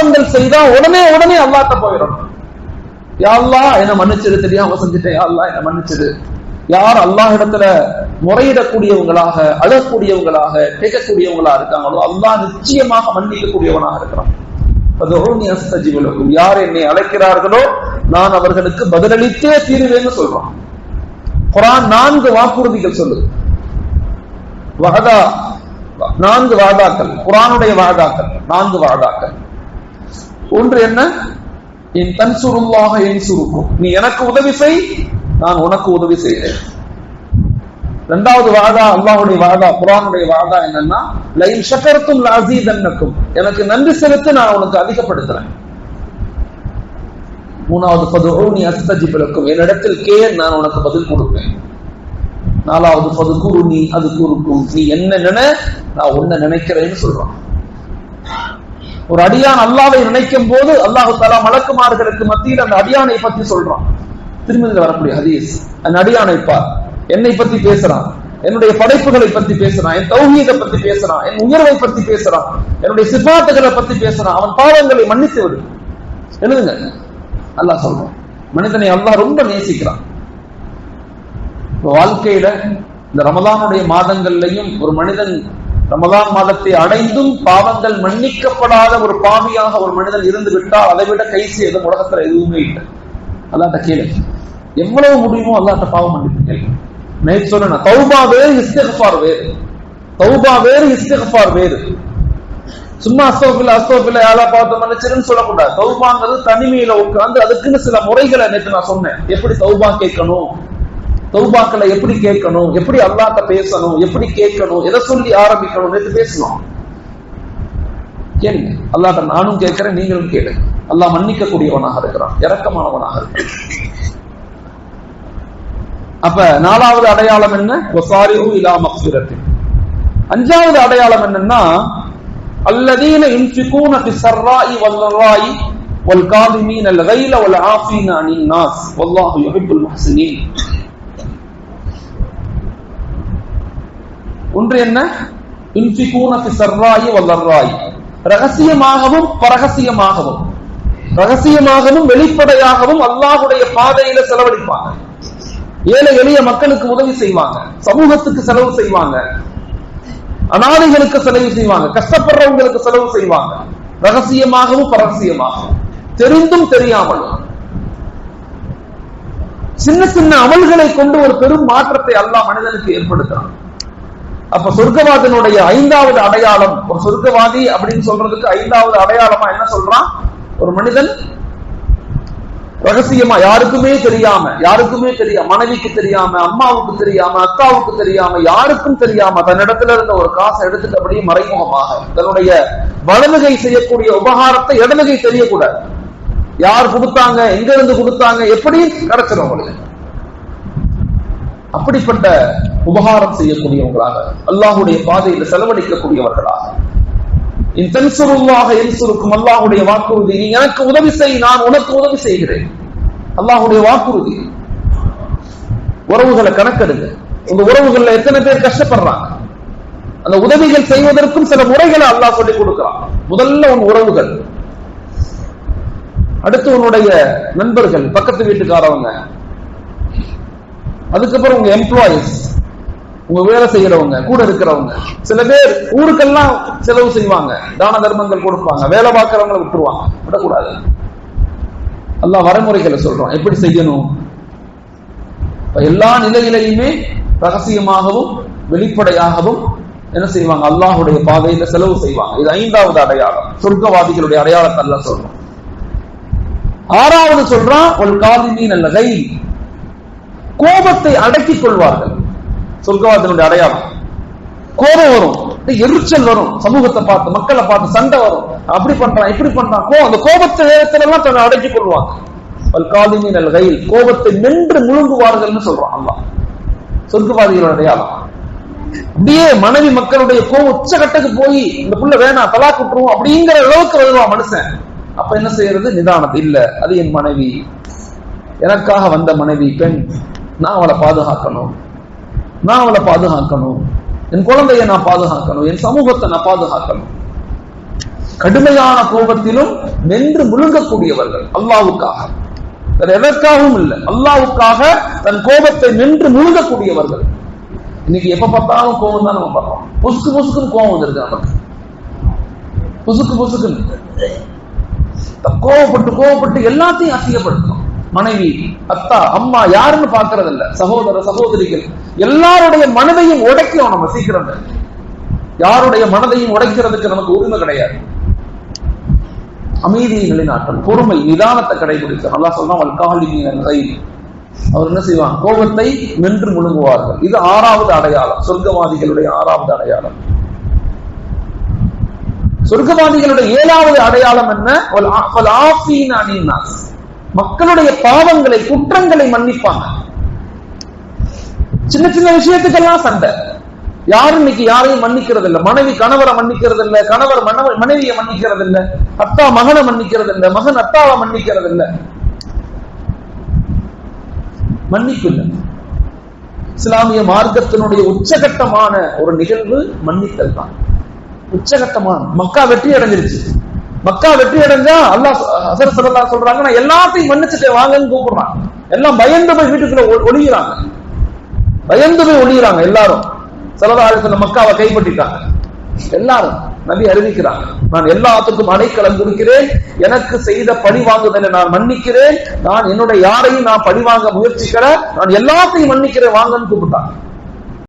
பாவங்கள் செய்தா உடனே உடனே அல்லாட்ட போயிடும் யாழ்லா என்ன மன்னிச்சிரு தெரியாம செஞ்சுட்டேன். யாழ்லா என்ன மன்னிச்சிரு. யார் அல்லாஹ் இடத்துல முறையிடக்கூடியவங்களாக அழக்கூடியவங்களாக கேட்கக்கூடியவங்களா இருக்காங்களோ அல்லாஹ் நிச்சயமாக மன்னிக்கக்கூடியவனாக இருக்கிறான். யார் என்னை அழைக்கிறார்களோ நான் அவர்களுக்கு பதிலளித்தே தீருவேன்னு சொல்றான். குரான் நான்கு வாக்குறுதிகள் சொல்லுது. வாதா நான்கு வாதாக்கள். குரானுடைய வாதாக்கள் நான்கு வாதாக்கள். ஒன்று என்ன? என் தன் சுருவாக என் சுருக்கும் நீ எனக்கு உதவி செய் நான் உனக்கு உதவி செய்கிறேன். இரண்டாவது வாதா அல்லாஹுடைய வாதா குரானுடைய வாதா என்னன்னா லைன் சக்கரத்தும் லாசி தன்னக்கும் எனக்கு நன்றி செலுத்தி நான் உனக்கு அதிகப்படுத்துறேன். மூணாவது பதுஓ நீ அஸ்தஜி பிறக்கும் என்னிடத்தில் கே நான் உனக்கு பதில் கொடுப்பேன். நாலாவது பது கூறு நீ அது கூறுக்கும் நீ என்ன நினை நான் உன்னை நினைக்கிறேன்னு சொல்றான். ஒரு அடியான் அல்லாவை நினைக்கும் போது அல்லாஹு தாலா மலக்குமார்களுக்கு மத்தியில் அந்த அடியானை பத்தி சொல்றான். திருமதியில் வரக்கூடிய ஹதீஸ் அந்த அடியானை பார் என்னை பத்தி பேசுறான் என்னுடைய படைப்புகளை பத்தி பேசுறான் என் தௌஹீதை பத்தி பேசுறான் என் உயர்வை பத்தி பேசுறான் என்னுடைய சிபாத்துகளை பத்தி பேசுறான் அவன் பாவங்களை மன்னித்து விடு. எழுதுங்க. அல்லாஹ் சொல்றான். மனிதனை அல்லாஹ் ரொம்ப நேசிக்கிறான். வாழ்க்கையில இந்த ரமதானுடைய மாதங்கள்லையும் ஒரு மனிதன் ரமதான் மாதத்தை அடைந்தும் பாவங்கள் மன்னிக்கப்படாத ஒரு பாவியாக ஒரு மனிதன் இருந்து விட்டால் அதை விட கைசி எதுவும் உலகத்துல எதுவுமே இல்லை. அல்லாட்ட கேளு. எவ்வளவு முடியுமோ அல்லாட்ட பாவம் மன்னிப்பு நேற்று சொன்ன தௌபா வேறு இஸ்தகஃபார் வேறு. தௌபா வேறு இஸ்தகஃபார் வேறு. சும்மா அஸ்தோபில் அஸ்தோபில் யாரா பார்த்து மன்னிச்சிருன்னு சொல்லக்கூடாது. தௌபாங்கிறது தனிமையில உட்கார்ந்து அதுக்குன்னு சில முறைகளை நேற்று நான் சொன்னேன். எப்படி தௌபா கேட்கணும்? தௌபாக்களை எப்படி கேட்கணும்? எப்படி அல்லாட்ட பேசணும்? எப்படி கேட்கணும்? எதை சொல்லி ஆரம்பிக்கணும்? நேற்று பேசணும் கேளுங்க. அல்லாட்ட நானும் கேட்கிறேன் நீங்களும் கேளுங்க. அல்லாஹ் மன்னிக்க கூடியவனாக இருக்கிறான். இறக்கமானவனாக இருக்கிறான். அப்ப நாலாவது அடையாளம் என்ன? இலா மக்சிரத்தின் அஞ்சாவது அடையாளம் என்னன்னா அல்லதீன இன்ஃபிகூன ஃபி சர்ராயி வல்லராயி வல் காதிமீன கைல வல் ஆஃபீன அனின் நாஸ். வல்லாஹு யுஹிப்புல் முஹ்சினீன். ஒன்று என்ன? வல்லர்ராய் ரகசியமாகவும் பரகசியமாகவும். ரகசியமாகவும் வெளிப்படையாகவும் அல்லாஹுடைய பாதையில செலவழிப்பாங்க. ஏழை எளிய மக்களுக்கு உதவி செய்வாங்க. சமூகத்துக்கு செலவு செய்வாங்க. அநாதைகளுக்கு செலவு செய்வாங்க. கஷ்டப்படுறவங்களுக்கு செலவு செய்வாங்க. ரகசியமாகவும் பரகசியமாகவும். தெரிந்தும் தெரியாமல். சின்ன சின்ன அமல்களை கொண்டு ஒரு பெரும் மாற்றத்தை அல்லாஹ் மனிதனுக்கு ஏற்படுத்துறான். அப்ப சொர்க்கவாதனுடைய ஐந்தாவது அடையாளம் ஒரு சொர்க்கவாதி அப்படின்னு சொல்றதுக்கு ஐந்தாவது அடையாளமா என்ன சொல்றான்? ஒரு மனிதன் ரகசியமா யாருக்குமே தெரியாம யாருக்குமே தெரியாம மனைவிக்கு தெரியாம அம்மாவுக்கு தெரியாம அக்காவுக்கு தெரியாம யாருக்கும் தெரியாம தன்னிடத்துல இருந்த ஒரு காசை எடுத்துட்டு அப்படியே மறைமுகமாக தன்னுடைய வலதுகை செய்யக்கூடிய உபகாரத்தை இடதுகை தெரியக்கூடாது. யார் கொடுத்தாங்க எங்க இருந்து கொடுத்தாங்க எப்படி கிடைச்சிடும் அவங்களுக்கு. அப்படிப்பட்ட உபகாரம் செய்யக்கூடியவங்களாக அல்லாஹுடைய பாதையில் செலவழிக்கக்கூடியவர்களாக. என் தன்சுருவாக என் சுருக்கும் அல்லாஹுடைய வாக்குறுதி நீ எனக்கு உதவி செய் நான் உனக்கு உதவி செய்கிறேன். அல்லாஹுடைய வாக்குறுதி. உறவுகளை கணக்கெடுங்க. உங்க உறவுகள்ல எத்தனை பேர் கஷ்டப்படுறாங்க? அந்த உதவிகள் செய்வதற்கும் சில முறைகளை அல்லாஹ் சொல்லிக் கொடுக்கிறான். முதல்ல உன் உறவுகள். அடுத்து உன்னுடைய நண்பர்கள் பக்கத்து வீட்டுக்காரவங்க அதுக்கப்புறம் உங்க எம்ப்ளாயிஸ் உங்க வேலை செய்யறவங்க கூட இருக்கிறவங்க. சில பேர் ஊருக்கெல்லாம் செலவு செய்வாங்க. தான தர்மங்கள் கொடுப்பாங்க. வேலை பார்க்கறவங்களை விட்டுருவாங்க. விடக்கூடாது. எல்லாம் வரைமுறைகளை சொல்றோம் எப்படி செய்யணும்? எல்லா நிலையிலையுமே ரகசியமாகவும் வெளிப்படையாகவும் என்ன செய்வாங்க? அல்லாஹுடைய பாதையில செலவு செய்வாங்க. இது ஐந்தாவது அடையாளம். சொர்க்கவாதிகளுடைய அடையாளத்தை எல்லாம் சொல்றோம் ஆறாவது சொல்றான் ஒரு அல்ல கை கோபத்தை அடக்கிக் கொள்வார்கள். சொர்க்கவாதனுடைய அடையாளம். கோபம் வரும். எரிச்சல் வரும். சமூகத்தை பார்த்து மக்களை பார்த்து சண்டை வரும். அப்படி பண்றான் இப்படி பண்றான். கோ அந்த கோபத்தை நேரத்துல எல்லாம் தன்னை அடக்கிக் கொள்வாங்க. காலிமீன் அல் கோபத்தை நின்று முழுங்குவார்கள்னு சொல்றான் அல்லா சொர்க்கவாதிகளோட அடையாளம். அப்படியே மனைவி மக்களுடைய கோபம் உச்சகட்டுக்கு போய் இந்த புள்ள வேணாம் தலா குட்டுருவோம் அப்படிங்கிற அளவுக்கு வருவான் மனுஷன். அப்ப என்ன செய்யறது? நிதானத்து இல்ல. அது என் மனைவி. எனக்காக வந்த மனைவி பெண். நான் அவளை பாதுகாக்கணும். நான் அவளை பாதுகாக்கணும். என் குழந்தைய நான் பாதுகாக்கணும். என் சமூகத்தை நான் பாதுகாக்கணும். கடுமையான கோபத்திலும் நின்று முழுங்கக்கூடியவர்கள் அல்லாவுக்காக வேற எதற்காகவும் இல்லை. அல்லாவுக்காக தன் கோபத்தை நின்று முழுங்கக்கூடியவர்கள். இன்னைக்கு எப்ப பார்த்தாலும் கோபம் தான் நம்ம பார்ப்போம். புசுக்கு புசுக்குன்னு கோபம் வந்துருக்கு நமக்கு. புசுக்கு புசுக்குன்னு. கோவப்பட்டு கோவப்பட்டு எல்லாத்தையும் அசிங்கப்படுத்தணும் மனைவி அத்தா அம்மா யாருன்னு பாக்குறது இல்ல சகோதர சகோதரிகள் எல்லாருடைய மனதையும் உடைக்கும் நம்ம சீக்கிரம். யாருடைய மனதையும் உடைக்கிறதுக்கு நமக்கு உரிமை கிடையாது. அமைதியை நிலைநாட்டம் பொறுமை நிதானத்தை கடைபிடிக்கும் நல்லா சொன்னா வல்காலி அவர் என்ன செய்வான் கோபத்தை நின்று முழுங்குவார்கள். இது ஆறாவது அடையாளம். சொர்க்கவாதிகளுடைய ஆறாவது அடையாளம். சொர்க்கவாதிகளுடைய ஏழாவது அடையாளம் என்ன? மக்களுடைய பாவங்களை குற்றங்களை மன்னிப்பாங்க. சின்ன சின்ன விஷயத்துக்கெல்லாம் சண்டை. யாரும் இன்னைக்கு யாரையும் மன்னிக்கிறது இல்ல மனைவி கணவரை மன்னிக்கிறது இல்ல கணவர் மனைவியை மன்னிக்கிறது இல்ல அத்தா மகனை மன்னிக்கிறது இல்ல மகன் அத்தாவை மன்னிக்கிறது இல்ல மன்னிப்பு இல்லை. இஸ்லாமிய மார்க்கத்தினுடைய உச்சகட்டமான ஒரு நிகழ்வு மன்னித்தல் தான். உச்சகட்டமான மக்கா வெற்றி அடைஞ்சிருச்சு. மக்கா வெற்றி அடைஞ்சா அல்லா அசர் சல்லா சொல்றாங்க நான் எல்லாத்தையும் மன்னிச்சுட்டு வாங்கன்னு கூப்பிடுறான் எல்லாம் பயந்து போய் வீட்டுக்குள்ள ஒளிகிறாங்க பயந்து போய் ஒளிகிறாங்க எல்லாரும். சலதாரத்துல மக்காவை கைப்பற்றிட்டாங்க. எல்லாரும் நபி அறிவிக்கிறாங்க நான் எல்லாத்துக்கும் அடைக்கலம் கொடுக்கிறேன் எனக்கு செய்த பழி வாங்குதலை நான் மன்னிக்கிறேன் நான் என்னுடைய யாரையும் நான் பழி வாங்க முயற்சிக்கிற நான் எல்லாத்தையும் மன்னிக்கிறேன் வாங்கன்னு கூப்பிட்டான்